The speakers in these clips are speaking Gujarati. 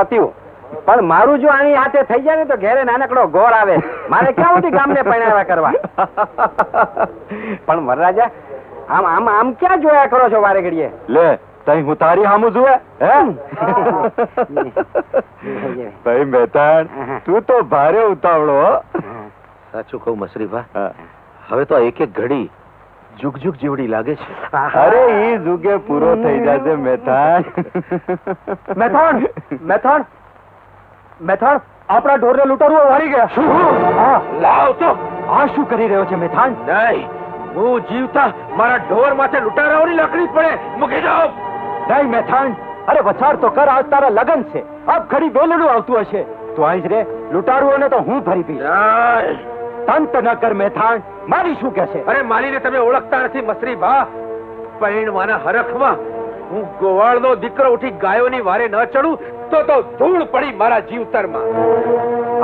પત્યું પણ મારું જો આની હાથે થઈ જાય ને તો ઘેરે નાનકડો ગોળ આવે. મારે ક્યાં સુધી ગામને પરણાવ્યા કરવા? પણ વરરાજા આમ આમ આમ ક્યાં જોયા કરો છો વારે ઘડીએ? લે તઈ હું તારી હામુ જુએ હે? ભાઈ મહેતાન તું તો ભારે ઉતાવળો સાચું કહું મસરીભા. હવે તો એક એક ઘડી જુગ જુગ જેવડી લાગે છે. અરે એ જુગે પૂરો થઈ જશે મેથાણ. મેથાણ મેથાણ મેથાણ આપણા ઢોરને લૂંટારુઓ વાળી ગયા. હા. લાવ તો. આ શું કરી રહ્યો છે મેથાણ? નહીં હું જીવતા મારા ઢોર માથે લૂંટારાઓની લાકડી પડે. મૂકી જાઓ નહીં મેથાણ. અરે વછાર તો કર આજ તારા લગન છે. આપ ઘડી વેલડું આવતું હશે. તો આજ જ રે લૂંટારુઓને તો હું ફરી પીશ. તંત નગર મેથાણ મારી શું કહેશે? અરે માલીને તમે ઓળખતા નથી મસરી ભા પૈણવાના હરખમાં હું ગોવાળનો દીકરો ઉઠી ગાયોની વારે ન ચડું તો તો ધૂળ પડી મારા જીવતરમાં.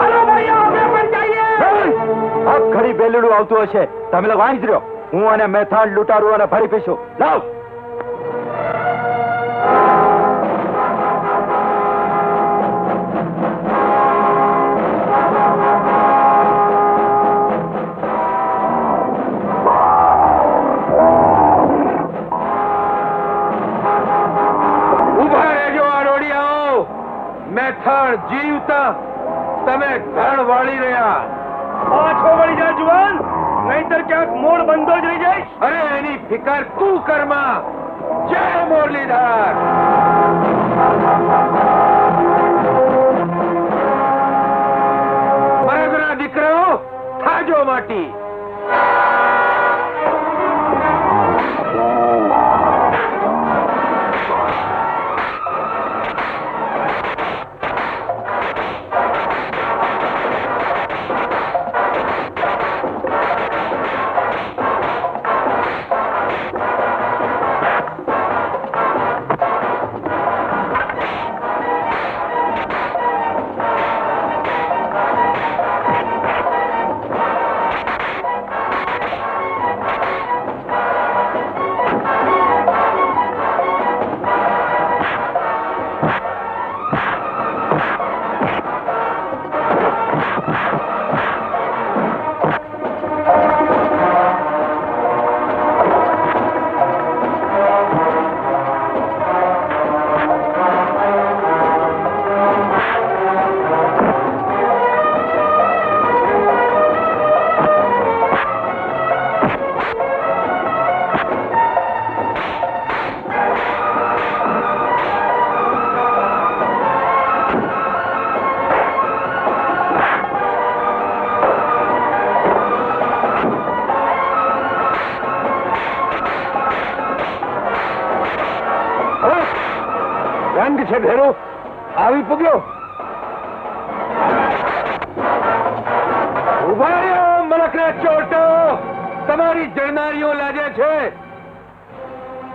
અરે ભાઈ અમે પણ જઈએ. આપ ઘડી બેલડું આવતું હશે. તમે લોકો અહીં રહ્યો. હું અને મેથાણ લૂંટારુઓને ફરી પીશું. લાવ! પાછો વળી જા જુવાન. નહીતર ક્યાંક મોડ બંધો જ રહી જઈશ અરે, એની ફિકર તું કરમાં જય મુરલીધર. મરદના દીકરાઓ, થાજો માટી. ચોટો તમારી જણનારીઓ લાગે છે.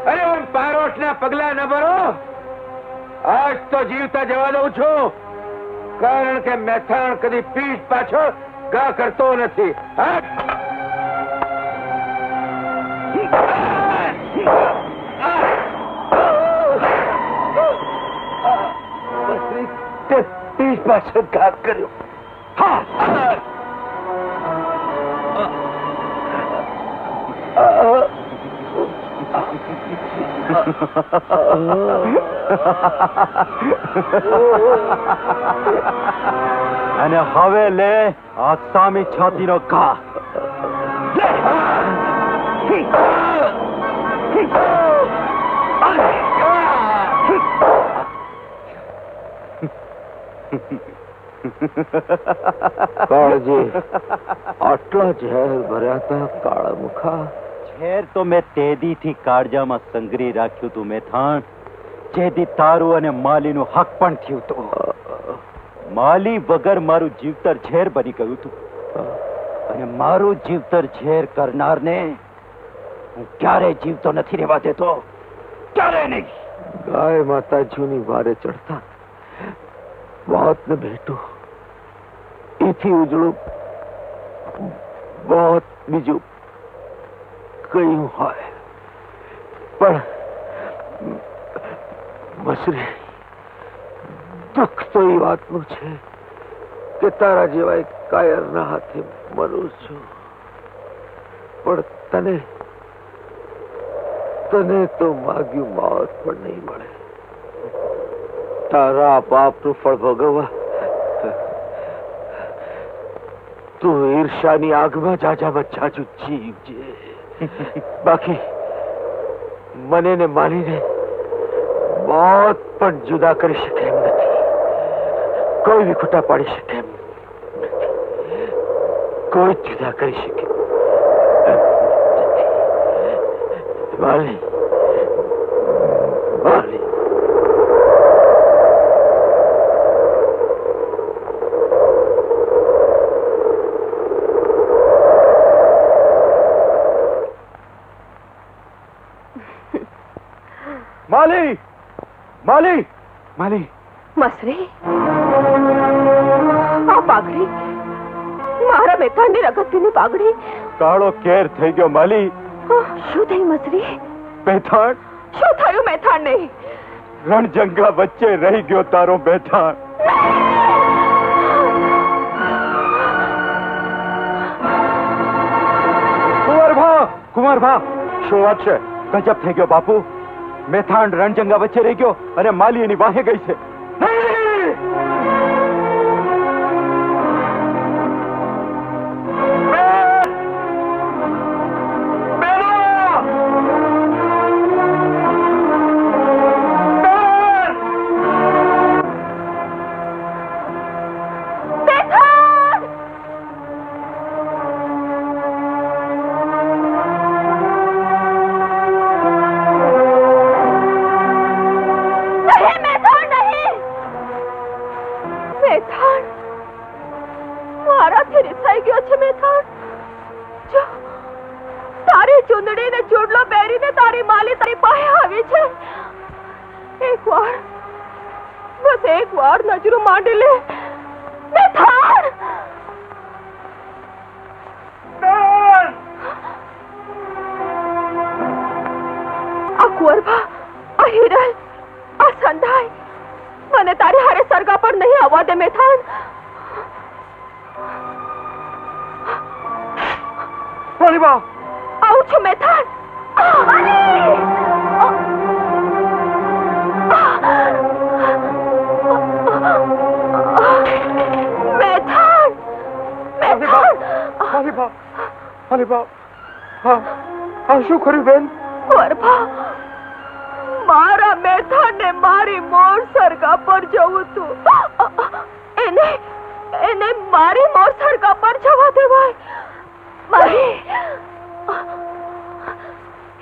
અરે ઓમ પારોઠના પગલા ન ભરો. આજ તો જીવતા જવા દઉં છું. કારણ કે મેથાણ કદી પીઠ પાછળ ગા કરતો નથી. હા પીઠ પાછળ ઘા કર્યો. અને હવે લે આ સામી છાતીનો ઘા. કાળજી આટલા ઝેર ભર્યા હતા કાળા મુખા. ઝેર તો મેં તેદીથી કાળજામાં સંગ્રહી રાખ્યું તું મેથાણ જેથી તારું અને માલીનું હક પણ થયું તું. માલી વગર મારું જીવતર ઝેર બની ગયું તું. અને મારું જીવતર ઝેર કરનારને હું ક્યારે જીવતો નથી રહેવા દેતો. ક્યારે નહીં. ગાય માતાજીની વારે ચડતા મોતને ભેટું. એથી ઉજળું બહોત બીજું કયું હોય. પણ મસરી દુઃખ તો એ વાતનું છે કે તારા જેવા એક કાયરના હાથે મરું છું. પણ તને તને તો માગ્યું મોત પણ નહીં મળે. તારા બાપનું ફળ ભોગવવા તું ઈર્ષાની આગમાં જાજુ જીવજે બાકી મને ને માનીને મોત પણ જુદા કરી શકે એમ નથી કોઈ બી ખૂટા પાડી શકે એમ કોઈ જુદા કરી શકે એમ નથી માલી માલી માલી માલી માલી. મસરી આ પાઘડી મારા મેથાણની રગતની પાઘડી. કાળો કેર થઈ ગયો માલી. શું થઈ મસરી? બેઠાણ. શું થયું મેથાણને? રણજંગા વચ્ચે રહી ગયો તારો બેઠાણ. કુંવરભા કુંવરભા. શું વાત છે? ગજબ થઈ ગયો બાપુ. મેથાણ રણજંગા વચ્ચે રહી ગયો અને માલી એની વાહે ગઈ છે. મેથાણ માલી બા માલી બા હા શું કર્યું, બેન? ગોરભા મારા મેથાને મારી મોર સરગા પર જવું તું. એને એને મારી મોર સરગા પર જવા દેવાય. મારી,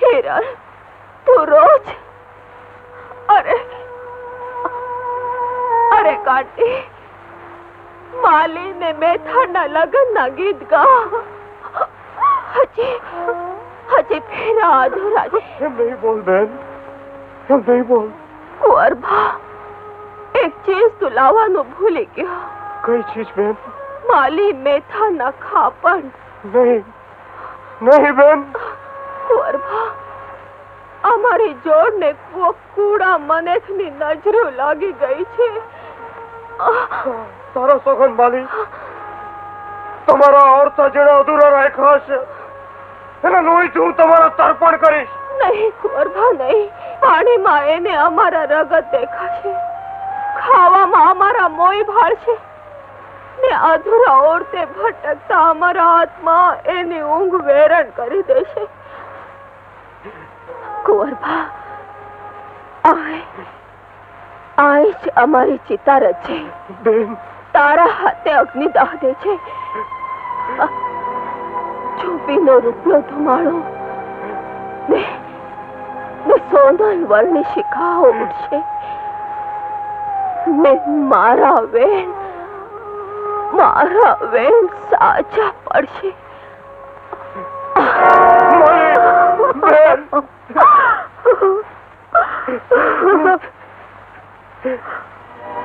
હિરણ, તું રોજ અરે અરે કાંટી માલી ને મેથાના લગ્નના ગીત ગા. હજી હજી ફેરા અધૂરા છે એમ નહીં બોલ બેન? એમ નહીં બોલ? કુંવરભા એક ચીજ તું લાવવાનું ભૂલી ગયો. કઈ ચીજ બેન? માલી મેથાના ખાપણ. નહીં નહીં બેન. કુંવરભા અમારી જોડને કૂડા મનેથની નજરો લાગી ગઈ છે. તારો સોગંદ માલી તમારા ઓરતા જેડા અધૂરા રાખ્યા હશે. એના લોહી હું તમારા તર્પણ કરીશ. નહીં કુંવરભા નહીં. પાણીમાં એને અમારા રગત દેખાશે. ખાવામાં અમારા મોય ભાળશે. ને અધૂરા ઓરતે ભટકતા અમારા હાથમાં એની ઊંઘ વેરણ કરી દેશે. કુંવરભા આય આય જ અમારી ચિતા રચે બેન તારા હાથે અગ્નિદાહ દે છે. છુપીનો રૂપિયો ધુમાડો ને સોનલ વર્ણની શિખાઓ ઉડશે. ને મારા વેણ મારા વેણ સાચા પડશે. બેન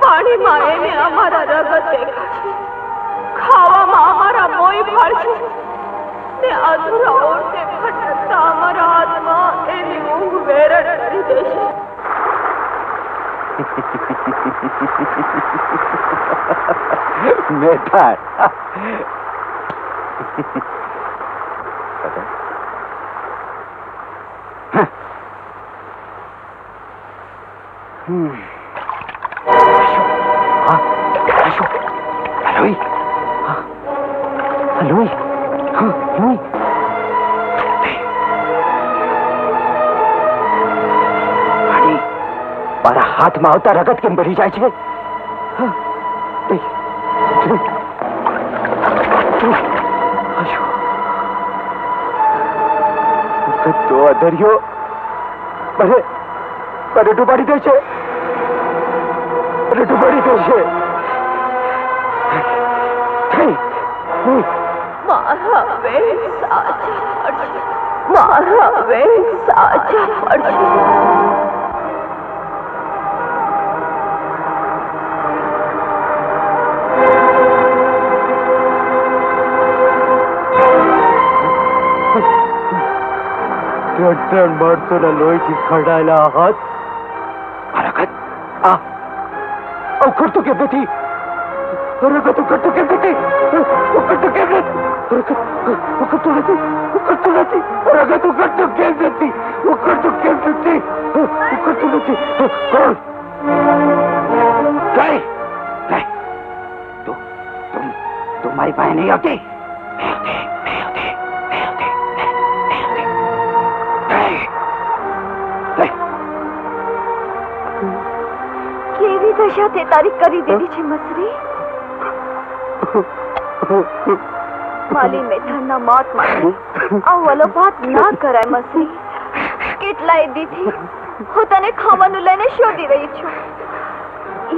પાણીમાં એને અમારા રગત ખાવામાં અમારા મોય ભાળશે ને અધૂરા ઓરતે ભટકતા અમારા આત્મા એની ઊંઘ વેરણ કરી દેશે. મારા આવતા રગત કેમ ભરી જાય છે? તો અધર્યો. મને મને ડૂબાડી દેશે. મને ડૂબાડી દેશે. થઈ, થઈ. મારા વેણ સાચા મારા વેણ સાચા ત્રણ ત્રણ માણસોના લોહીથી ખડાયેલા હાથ. હરકત આ. ઉખડતું કેમ નથી? હરકત ઉખડતું કેમ નથી? ઉખડતું કેમ નથી? હરકત ઉખડતું નથી? ઉખડતું નથી? હરકત ઉખડતું કેમ નથી? ઉખડતું કેમ નથી? ઉખડતું પાસે નહીં આવતી. કેવી તે તારીખ કરી દીધી છે મસરી? માલી મેથાણના મોત માટે આ વલોભાત ના કરાય મસરી. કેટલાય દીધી હું તને ખાવાનું લઈને શોધી રહી છું.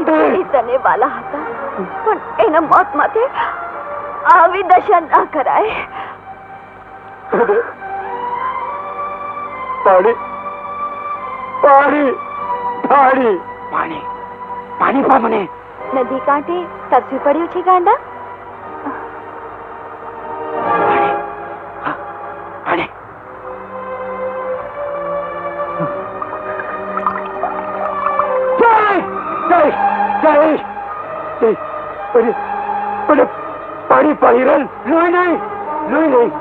ઈ તને વાલા હતા પણ એના મોત માટે આવી દશા ના કરાય. પાણી. પાણી. પાણી. પાણી. પાણી પા મને. નદી કાંઠે તરસી પડ્યું છે ગાંડા? પાણી. પાણી. રન લોહી નહીં લોહી નહીં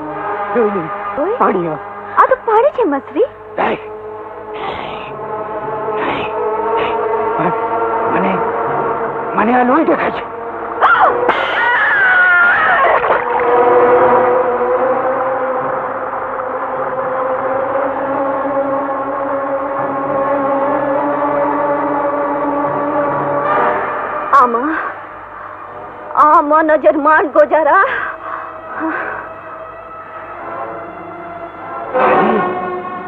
લોહી નહીં. પાણી આ. આ તો પાણી છે મસરી. મને આ લોહી દેખાય છે આમાં આમાં નજર માંડ ગોજારા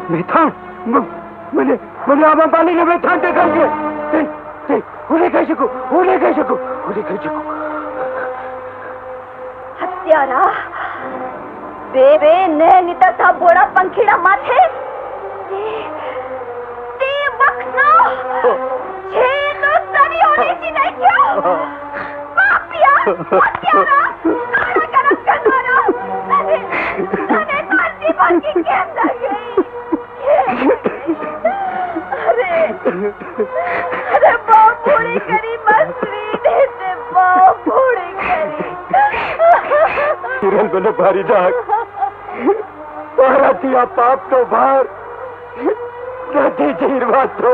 મેથાણ મ- મને મને આમાં નહીં કહી શકું હું નહીં કહી શકું હું નહીં કહી શકું હત્યારા બે બે ને નીતરતા બોળા પંખીડા માથે તે વખનો છે તો સરીઓને જી નાખ્યો પાપિયા હત્યારા તારા કરમ કરવાના તને મારતી પંખી કેમ લાગે? અરે કિરણ મને ભારી નાખ મારાથી આ પાપનો ભાર નથી ચીરવાતો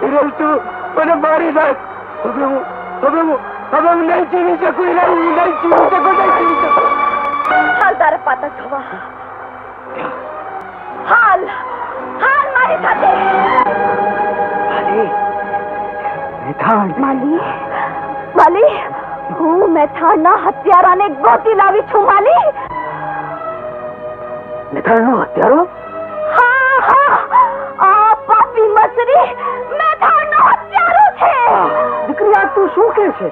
કિરણ તું મને મારી નાખ હવે હું હવે હું હવે હું નહીં જીવી શકું હિરલ, હું નહીં જીવી શકું નહીં જીવી શકું હાલ તારે પાતા થવા હાલ હાલ મારી સાથે મેથાણ માલી માલી હું મેથાણના હત્યારાને ગોતી લાવી છું માલી મેથાણનો હત્યારો? હા હા. આ પાપી મસરી મેથાણનો હત્યારો છે. દીકરી આ તું શું કે છે?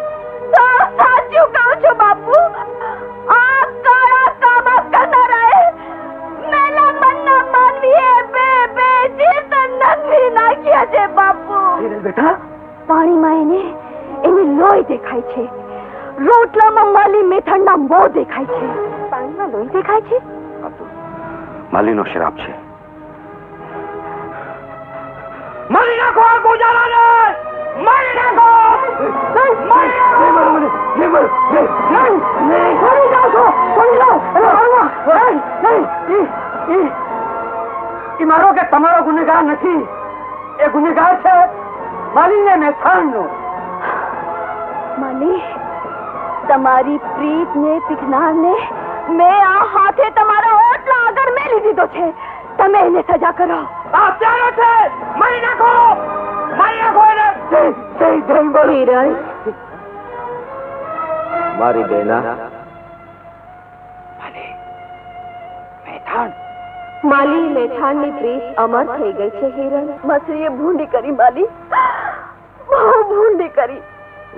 સાચું કહું છું બાપુ. આ કાળા કામા કરનારાએ મેલા મનના માનવીએ બે બે જીત નંદવી નાખ્યા છે બાપુ. બેટા. પાણીમાં એને એની લોહી દેખાય છે. રોટલામાં માલી મેથણના મો દેખાય છે. પાણીમાં લોહી દેખાય છે? માલીનો શરાબ છે. મારી નાખો આ ગોજાલાને! મારી નાખો! મારો કે તમારો ગુનેગાર નથી. એ ગુનેગાર છે માલીને મેથણનો. માલી તમારી પ્રીતને પીખનારને મેં આ હાથે તમારા ઓટલા આગળ મેં લીધો છે. તમે એને સજા કરો. છે! મારી નાખો! મારી નાખો એને! જય જય જય હિરણ મારી બેના. માલી મેથાણની પ્રીત અમર થઈ ગઈ છે હિરણ. મસરીએ ભૂંડી કરી માલી. બહુ ભૂંડી કરી.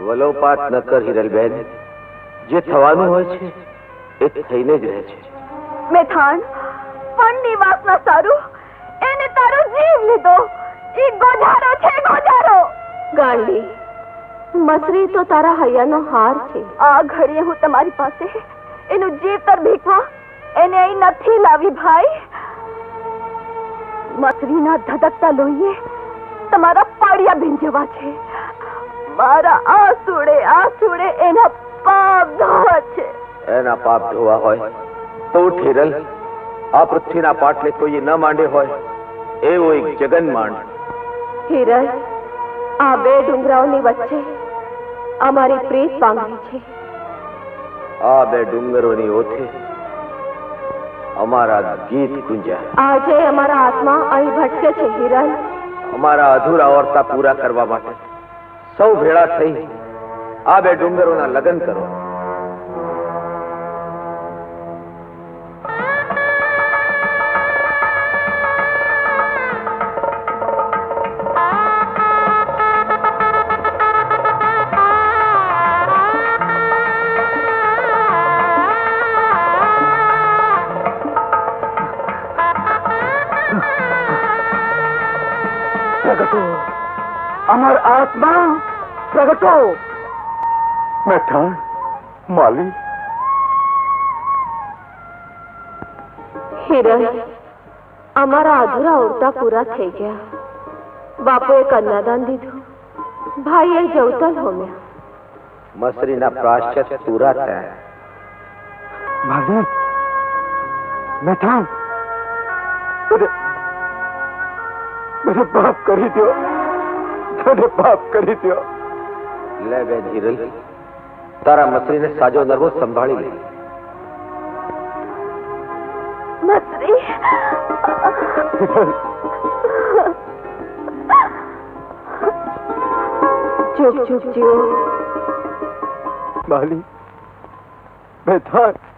વલોપાત ન કર હિરલબેન. જે થવાનું હોય છે એ થઈને જ રહે છે. મેથાણ પણની વાસના સારું એને તારો જીવ લીધો. એ ગોધારો છે ગોધારો. ગાંડી મસરી તો તારા હૈયાનો હાર છે. આ ઘડીએ હું તમારી પાસે એનું જીવતર ભીખવા એને અહીં નથી લાવી ભાઈ. મસરીના ધધકતા લોહીએ તમારા પાડિયા ભીંજવા છે. મારા આસુડે આસુડે એના પાપ ધોવા છે. એના પાપ ધોવા હોય તો ઠીરલ આ પૃથ્વીના પાટલે કોઈ ન માંડે હોય એવો એક જગન માંડ. હિરલ આ બે ડુંગરાઓની વચ્ચે અમારી પ્રીત પાંગરી છે. આ બે ડુંગરોની ઓથે અમારા ગીત ગુંજ્યા. આજે અમારા આત્મા અહીં ભટકે છે હિરલ અમારા અધૂરા ઓરતા પૂરા કરવા માટે સૌ ભેળા થઈ આ બે ડુંગરોના લગ્ન કરો. પ્રગટો. અમર આત્મા પ્રગટો. મેઠાણ માલી હિરણ અમારા અધૂરા ઉડતા પૂરા થઈ ગયા. બાપુએ કન્યાદાન દીધું. ભાઈએ જવતલ હોમ્યા. મસરીના પ્રાશ્ચત પૂરા થયા. માલી મેઠાણ મને મને પાપ કરી દો મને પાપ કરી દો લે બેન હિરલ. તારા મસરીને સાજો નરવો સંભાળી લે. મસરી? ચૂપ ચૂપ જીવો માલી મેઠાણ